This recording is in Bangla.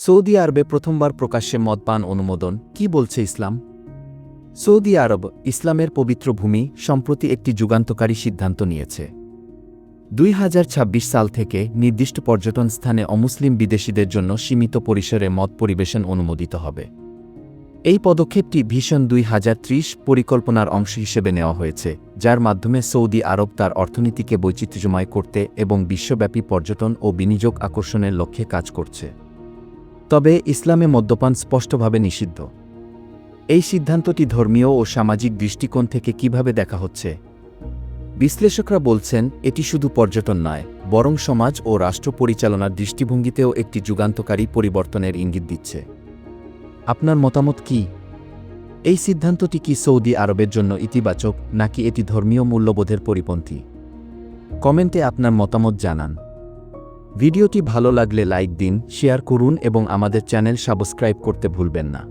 সৌদি আরবে প্রথমবার প্রকাশ্যে মদপান অনুমোদন, কি বলছে ইসলাম? সৌদি আরব, ইসলামের পবিত্র ভূমি, সম্প্রতি একটি যুগান্তকারী সিদ্ধান্ত নিয়েছে। দুই হাজার ছাব্বিশ সাল থেকে নির্দিষ্ট পর্যটন স্থানে অমুসলিম বিদেশিদের জন্য সীমিত পরিসরে মদ পরিবেশন অনুমোদিত হবে। এই পদক্ষেপটি ভীষণ দুই হাজার ত্রিশ পরিকল্পনার অংশ হিসেবে নেওয়া হয়েছে, যার মাধ্যমে সৌদি আরব তার অর্থনীতিকে বৈচিত্র্যময় করতে এবং বিশ্বব্যাপী পর্যটন ও বিনিয়োগ আকর্ষণের লক্ষ্যে কাজ করছে। তবে ইসলামে মদ্যপান স্পষ্টভাবে নিষিদ্ধ। এই সিদ্ধান্তটি ধর্মীয় ও সামাজিক দৃষ্টিকোণ থেকে কীভাবে দেখা হচ্ছে? বিশ্লেষকরা বলছেন, এটি শুধু পর্যটন নয়, বরং সমাজ ও রাষ্ট্র পরিচালনার দৃষ্টিভঙ্গিতেও একটি যুগান্তকারী পরিবর্তনের ইঙ্গিত দিচ্ছে। আপনার মতামত কি? এই সিদ্ধান্তটি কি সৌদি আরবের জন্য ইতিবাচক, নাকি এটি ধর্মীয় মূল্যবোধের পরিপন্থী? কমেন্টে আপনার মতামত জানান। ভিডিওটি ভালো লাগলে লাইক দিন শেয়ার করুন এবং আমাদের চ্যানেল সাবস্ক্রাইব করতে ভুলবেন না।